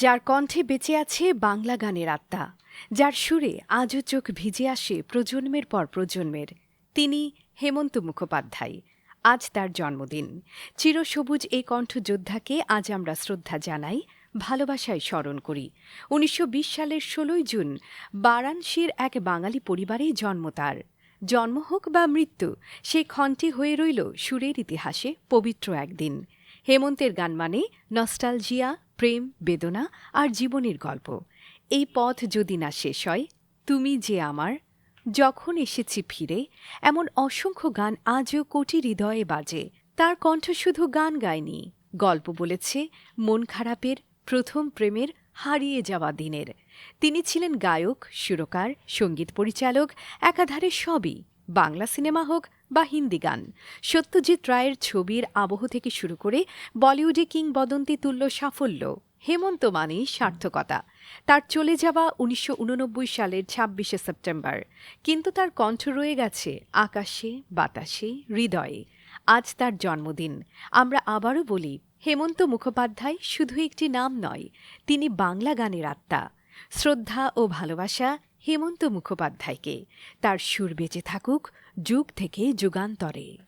যার কণ্ঠে বেঁচে আছে বাংলা গানের আত্মা, যার সুরে আজও চোখ ভিজে আসে প্রজন্মের পর প্রজন্মের। তিনি হেমন্ত মুখোপাধ্যায়। আজ তার জন্মদিন। চিরসবুজ এই কণ্ঠযোদ্ধাকে আজ আমরা শ্রদ্ধা জানাই, ভালোবাসায় স্মরণ করি। উনিশশো বিশ সালের ষোলোই জুন বারাণসীর এক বাঙালি পরিবারেই জন্ম তার। জন্ম হোক বা মৃত্যু সেই ক্ষণটি হয়ে রইল সুরের ইতিহাসে পবিত্র একদিন। হেমন্তের গান মানে নস্টালজিয়া প্রেম, বেদনা আর জীবনের গল্প। এই পথ যদি না শেষ হয়, তুমি যে আমার, যখন এসেছি ফিরে, এমন অসংখ্য গান আজও কোটি হৃদয়ে বাজে। তার কণ্ঠ শুধু গান গায়নি, গল্প বলেছে মন খারাপের প্রথম প্রেমের হারিয়ে যাওয়া দিনের। তিনি ছিলেন গায়ক, সুরকার, সংগীত পরিচালক, একাধারে সবই, বাংলা সিনেমা হোক বা হিন্দি গান। সত্যজিৎ রায়ের ছবির আবহ থেকে শুরু করে বলিউডে কিংবদন্তি তুল্য সাফল্য, হেমন্ত মানেই সার্থকতা। তার চলে যাওয়া উনিশশো উননব্বই সালের ছাব্বিশে সেপ্টেম্বর। কিন্তু তার কণ্ঠ রয়ে গেছে আকাশে, বাতাসে, হৃদয়ে। আজ তার জন্মদিন। আমরা আবারও বলি, হেমন্ত মুখোপাধ্যায় শুধু একটি নাম নয়, তিনি বাংলা গানের আত্মা। শ্রদ্ধা ও ভালোবাসা হেমন্ত মুখোপাধ্যায়কে। তার সুর বেঁচে থাকুক যুগ থেকে যুগান্তরে।